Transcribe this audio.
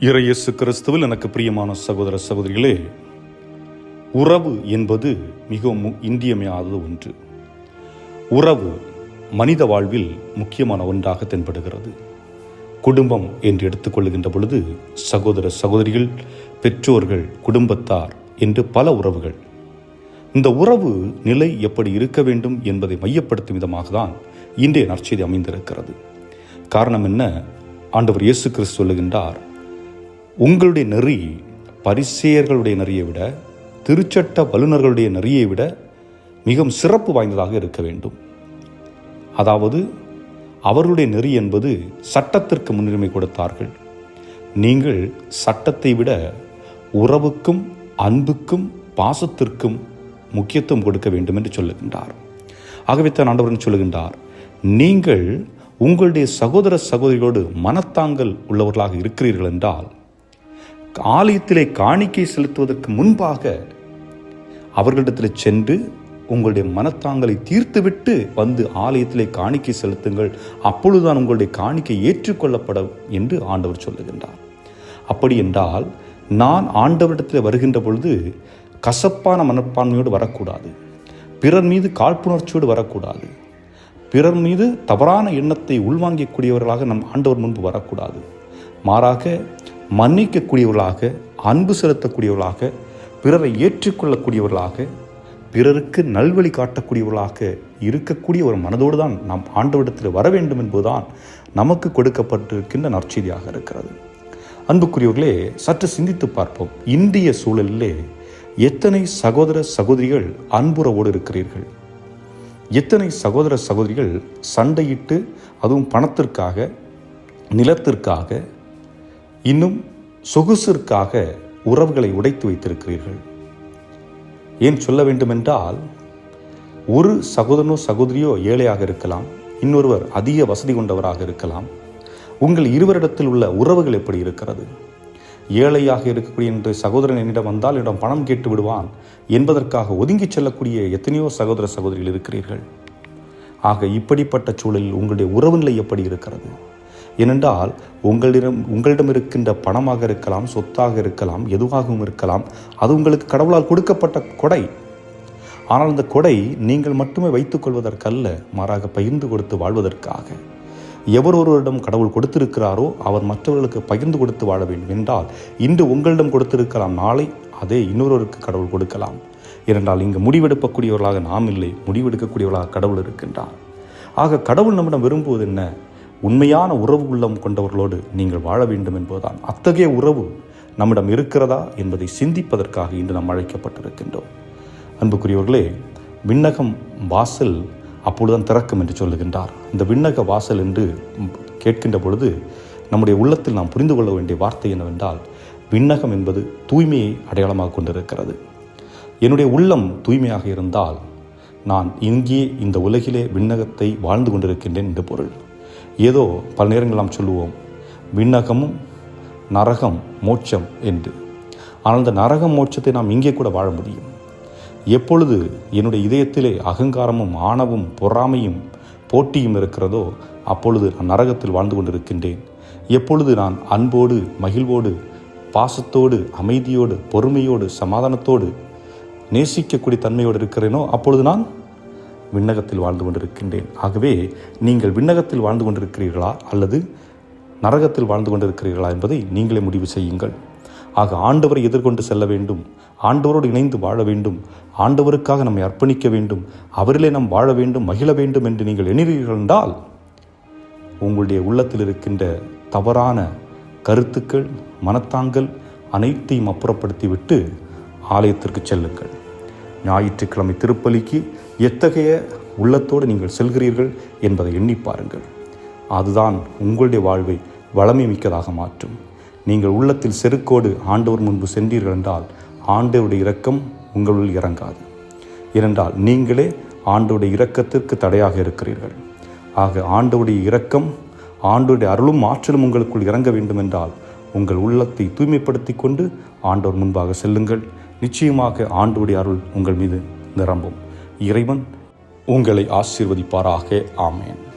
இறையேசு கிறிஸ்துவில் எனக்கு பிரியமான சகோதர சகோதரிகளே உறவு என்பது மிகவும் மு- இன்றியமையாதது ஒன்று. உறவு மனித வாழ்வில் முக்கியமான ஒன்றாக தென்படுகிறது. குடும்பம் என்று எடுத்துக்கொள்கின்ற பொழுது சகோதர சகோதரிகள் பெற்றோர்கள் குடும்பத்தார் என்று பல உறவுகள். இந்த உறவு நிலை எப்படி இருக்க வேண்டும் என்பதை மையப்படுத்தும் விதமாக தான் இன்றைய நற்செய்தி அமைந்திருக்கிறது. காரணம் என்ன? ஆண்டவர் இயேசு கிறிஸ்து சொல்லுகின்றார் உங்களுடைய நெறி பரிசேயர்களுடைய நெறியை விட திருச்சட்ட வல்லுநர்களுடைய நெறியை விட மிகவும் சிறப்பு வாய்ந்ததாக இருக்க வேண்டும். அதாவது அவர்களுடைய நெறி என்பது சட்டத்திற்கு முன்னுரிமை கொடுத்தார்கள். நீங்கள் சட்டத்தை விட உறவுக்கும் அன்புக்கும் பாசத்திற்கும் முக்கியத்துவம் கொடுக்க வேண்டும் என்று சொல்லுகின்றார். ஆகவே தான் ஆண்டவரன் சொல்லுகின்றார்? நீங்கள் உங்களுடைய சகோதர சகோதரிகளோடு மனத்தாங்கல் உள்ளவர்களாக இருக்கிறீர்கள் என்றால் ஆலயத்திலே காணிக்கை செலுத்துவதற்கு முன்பாக அவர்களிடத்தில் சென்று உங்களுடைய மனத்தாங்களை தீர்த்துவிட்டு வந்து ஆலயத்திலே காணிக்கை செலுத்துங்கள். அப்பொழுதுதான் உங்களுடைய காணிக்கை ஏற்றுக்கொள்ளப்படும் என்று ஆண்டவர் சொல்லுகின்றார். அப்படி என்றால் நான் ஆண்டவரிடத்தில் வருகின்ற பொழுது கசப்பான மனப்பான்மையோடு வரக்கூடாது. பிறர் மீது காழ்ப்புணர்ச்சியோடு வரக்கூடாது. பிறர் மீது தவறான எண்ணத்தை உள்வாங்கக்கூடியவர்களாக நம் ஆண்டவர் முன்பு வரக்கூடாது. மாறாக மன்னிக்கக்கூடியவர்களாக அன்பு செலுத்தக்கூடியவர்களாக பிறரை ஏற்றுக்கொள்ளக்கூடியவர்களாக பிறருக்கு நல்வழி காட்டக்கூடியவர்களாக இருக்கக்கூடிய ஒரு மனதோடு தான் நாம் ஆண்டவரிடத்தில் வர வேண்டும் என்பதுதான் நமக்கு கொடுக்கப்பட்டிருக்கின்ற நற்செய்தியாக இருக்கிறது. அன்புக்குரியவர்களே சற்று சிந்தித்து பார்ப்போம். இந்திய சூழலிலே எத்தனை சகோதர சகோதரிகள் அன்புறவோடு இருக்கிறீர்கள்? எத்தனை சகோதர சகோதரிகள் சண்டையிட்டு அதுவும் பணத்திற்காக நிலத்திற்காக இன்னும் சொகுசிற்காக உறவுகளை உடைத்து வைத்திருக்கிறீர்கள். ஏன் சொல்ல வேண்டுமென்றால் ஒரு சகோதரனோ சகோதரியோ ஏழையாக இருக்கலாம் இன்னொருவர் அதிக வசதி கொண்டவராக இருக்கலாம். உங்கள் இருவரிடத்தில் உள்ள உறவுகள் எப்படி இருக்கிறது? ஏழையாக இருக்கக்கூடிய என்று சகோதரன் என்னிடம் வந்தால் என்னிடம் பணம் கேட்டு விடுவான் என்பதற்காக ஒதுங்கிச் செல்லக்கூடிய எத்தனையோ சகோதர சகோதரிகள் இருக்கிறீர்கள். ஆக இப்படிப்பட்ட சூழலில் உங்களுடைய உறவு நிலை எப்படி இருக்கிறது? ஏனென்றால் உங்களிடம் உங்களிடம் இருக்கின்ற பணமாக இருக்கலாம் சொத்தாக இருக்கலாம் எதுவாகவும் இருக்கலாம் அது உங்களுக்கு கடவுளால் கொடுக்கப்பட்ட கொடை. ஆனால் அந்த கொடை நீங்கள் மட்டுமே வைத்துக் கொள்வதற்கல்ல மாறாக பகிர்ந்து கொடுத்து வாழ்வதற்காக. எவர் ஒருவரிடம் கடவுள் கொடுத்திருக்கிறாரோ அவர் மற்றவர்களுக்கு பகிர்ந்து கொடுத்து வாழ வேண்டும் என்றால் இன்று உங்களிடம் கொடுத்திருக்கலாம் நாளை அதே இன்னொருவருக்கு கடவுள் கொடுக்கலாம். ஏனென்றால் இங்கு முடிவெடுக்கக்கூடியவர்களாக நாம் இல்லை முடிவெடுக்கக்கூடியவர்களாக கடவுள் இருக்கின்றார். ஆக கடவுள் நம்மிடம் விரும்புவது என்ன? உண்மையான உறவு உள்ளம் கொண்டவர்களோடு நீங்கள் வாழ வேண்டும் என்பதுதான். அத்தகைய உறவு நம்மிடம் இருக்கிறதா என்பதை சிந்திப்பதற்காக இன்று நாம் அழைக்கப்பட்டிருக்கின்றோம். அன்புக்குரியவர்களே விண்ணகம் வாசல் அப்பொழுதுதான் திறக்கும் என்று சொல்லுகின்றார். இந்த விண்ணக வாசல் என்று கேட்கின்ற பொழுது நம்முடைய உள்ளத்தில் நாம் புரிந்து கொள்ள வேண்டிய வார்த்தை என்னவென்றால் விண்ணகம் என்பது தூய்மையை அடையாளமாக கொண்டிருக்கிறது. என்னுடைய உள்ளம் தூய்மையாக இருந்தால் நான் இங்கே இந்த உலகிலே விண்ணகத்தை வாழ்ந்து கொண்டிருக்கின்றேன் என்று பொருள். ஏதோ பல நேரங்கள் நாம் சொல்லுவோம் விண்ணகமும் நரகம் மோட்சம் என்று. ஆனால் இந்த நரகம் மோட்சத்தை நாம் இங்கே கூட வாழ முடியும். எப்பொழுது என்னுடைய இதயத்திலே அகங்காரமும் ஆணவும் பொறாமையும் போட்டியும் இருக்கிறதோ அப்பொழுது நான் நரகத்தில் வாழ்ந்து கொண்டிருக்கின்றேன். எப்பொழுது நான் அன்போடு மகிழ்வோடு பாசத்தோடு அமைதியோடு பொறுமையோடு சமாதானத்தோடு நேசிக்கக்கூடிய தன்மையோடு இருக்கிறேனோ அப்பொழுது நான் விண்ணகத்தில் வாழ்ந்து கொண்டிருக்கின்றேன். ஆகவே நீங்கள் விண்ணகத்தில் வாழ்ந்து கொண்டிருக்கிறீர்களா அல்லது நரகத்தில் வாழ்ந்து கொண்டிருக்கிறீர்களா என்பதை நீங்களே முடிவு செய்யுங்கள். ஆக ஆண்டவரை எதிர்கொண்டு செல்ல வேண்டும். ஆண்டவரோடு இணைந்து வாழ வேண்டும். ஆண்டவருக்காக நம்மை அர்ப்பணிக்க வேண்டும். அவரிலே நாம் வாழ வேண்டும் மகிழ வேண்டும் என்று நீங்கள் எண்ணுகிறீர்கள் என்றால் உங்களுடைய உள்ளத்தில் இருக்கின்ற தவறான கருத்துக்கள் மனத்தாங்கள் அனைத்தையும் அப்புறப்படுத்திவிட்டு ஆலயத்திற்கு செல்லுங்கள். ஞாயிற்றுக்கிழமை திருப்பலிக்கு எத்தகைய உள்ளத்தோடு நீங்கள் செல்கிறீர்கள் என்பதை எண்ணி பாருங்கள். அதுதான் உங்களுடைய வாழ்வை வளமை மிக்கதாக மாற்றும். நீங்கள் உள்ளத்தில் செருக்கோடு ஆண்டவர் முன்பு சென்றீர்கள் என்றால் ஆண்டவருடைய இரக்கம் உங்களுள் இறங்காது. ஏனென்றால் நீங்களே ஆண்டவுடைய இரக்கத்திற்கு தடையாக இருக்கிறீர்கள். ஆக ஆண்டவுடைய இரக்கம் ஆண்டோடைய அருளும் ஆற்றலும் உங்களுக்குள் இறங்க வேண்டும் என்றால் உங்கள் உள்ளத்தை தூய்மைப்படுத்தி கொண்டு ஆண்டவர் முன்பாக செல்லுங்கள். நிச்சயமாக ஆண்டவருடைய அருள் உங்கள் மீது நிரம்பும். இறைவன் உங்களை ஆசீர்வதிப்பாராக. ஆமேன்.